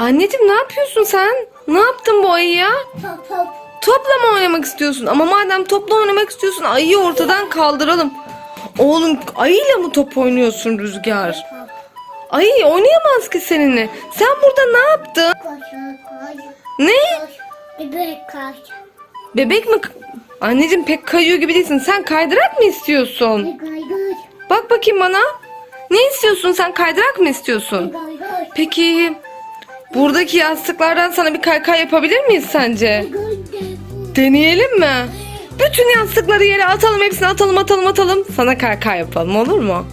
Anneciğim ne yapıyorsun sen? Ne yaptın bu ayıya? Top top. Topla mı oynamak istiyorsun? Ama madem topla oynamak istiyorsun ayıyı ortadan kaldıralım. Oğlum ayıyla mı top oynuyorsun Rüzgar? Ayı oynayamaz ki seninle. Sen burada ne yaptın? Ne? Bebek koş. Bebek mi? Anneciğim pek kayıyor gibi değilsin. Sen kaydırak mı istiyorsun? Bak bakayım bana. Ne istiyorsun sen? Kaydırak mı istiyorsun? Peki buradaki yastıklardan sana bir kaykay yapabilir miyiz sence? Deneyelim mi? Bütün yastıkları yere atalım. Hepsini atalım atalım atalım. Sana kaykay yapalım olur mu?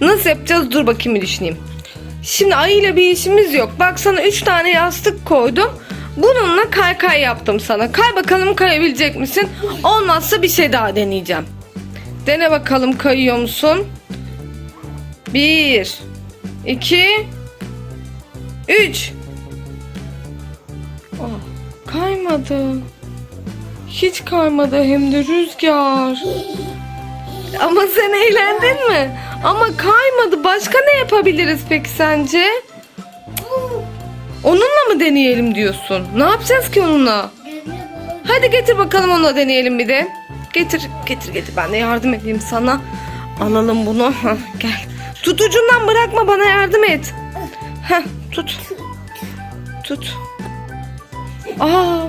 Nasıl yapacağız? Dur bakayım bir düşüneyim. Şimdi ayıyla bir işimiz yok. Bak sana 3 tane yastık koydum. Bununla kaykay yaptım sana. Kay bakalım kayabilecek misin? Olmazsa bir şey daha deneyeceğim. Dene bakalım kayıyor musun? 1 2 3 Ah, Kaymadı. Hiç kaymadı hem de rüzgar. Ama sen eğlendin mi? Ama kaymadı. Başka ne yapabiliriz peki sence? Onunla mı deneyelim diyorsun? Ne yapacağız ki onunla? Hadi getir bakalım onunla deneyelim bir de. Getir, getir, getir. Ben de yardım edeyim sana. Alalım bunu. Gel. Tutucundan bırakma bana yardım et. Heh, tut. Tut. Aa,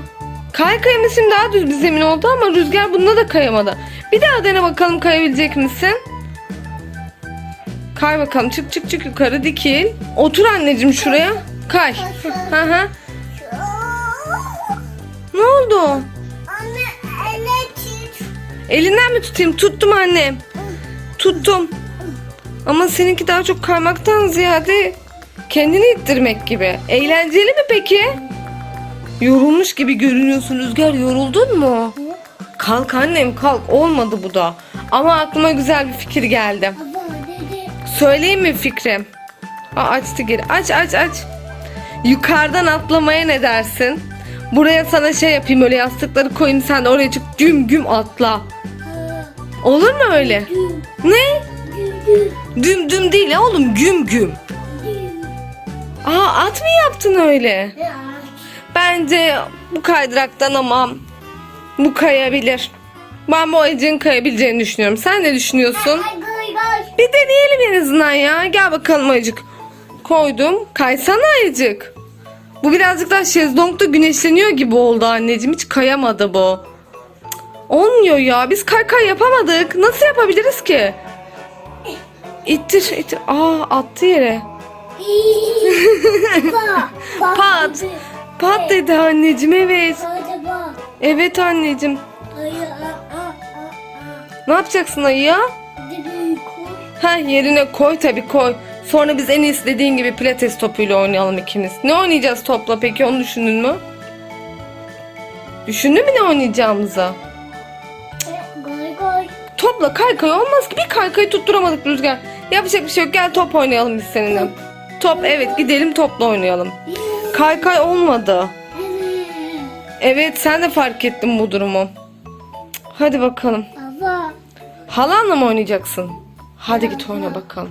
kay kaymışım daha düz bir zemin oldu ama rüzgar bunda da kayamadı. Bir daha dene bakalım kayabilecek misin? Kay bakalım çık çık çık yukarı dikil. Otur anneciğim şuraya. Kay. Hı hı. Ne oldu? Anne elektrik. Elinden mi tutayım? Tuttum annem. Tuttum. Ama seninki daha çok kaymaktan ziyade kendini ittirmek gibi. Eğlenceli mi peki? Yorulmuş gibi görünüyorsun Rüzgar. Yoruldun mu? Kalk annem kalk. Olmadı bu da. Ama aklıma güzel bir fikir geldi. Söyleyeyim mi fikrim? Aa, açtı geri. Aç aç aç. Yukarıdan atlamaya ne dersin? Buraya sana şey yapayım öyle yastıkları koyayım sen de oraya çık güm güm atla. Olur mu öyle? Ne? düm düm değil oğlum güm güm. Aa at mı yaptın öyle? Ya. Bence bu kaydıraktan ama bu kayabilir. Ben bu ayıcığın kayabileceğini düşünüyorum. Sen ne düşünüyorsun? Bir deneyelim en azından ya. Gel bakalım ayıcık. Koydum. Kaysana ayıcık. Bu birazcık daha şezlongda güneşleniyor gibi oldu anneciğim. Hiç kayamadı bu. Olmuyor ya. Biz kay kay yapamadık. Nasıl yapabiliriz ki? İttir, ittir. Aa attı yere. Pat. Pat dedi anneciğim evet. Hadi bak. Evet anneciğim. Ne yapacaksın ayıya? Koy. Ha yerine koy tabii koy. Sonra biz en iyisi dediğin gibi pilates topuyla oynayalım ikimiz. Ne oynayacağız topla peki onu düşündün mü? Düşündün mü ne oynayacağımızı? Koy, koy. Topla kaykay olmaz ki bir kaykayı tutturamadık Rüzgar. Yapacak bir şey yok gel top oynayalım biz seninle. Top evet gidelim topla oynayalım. Kaykay olmadı. Evet sen de fark ettin bu durumu. Hadi bakalım. Baba. Halanla mı oynayacaksın? Hadi git oyna bakalım.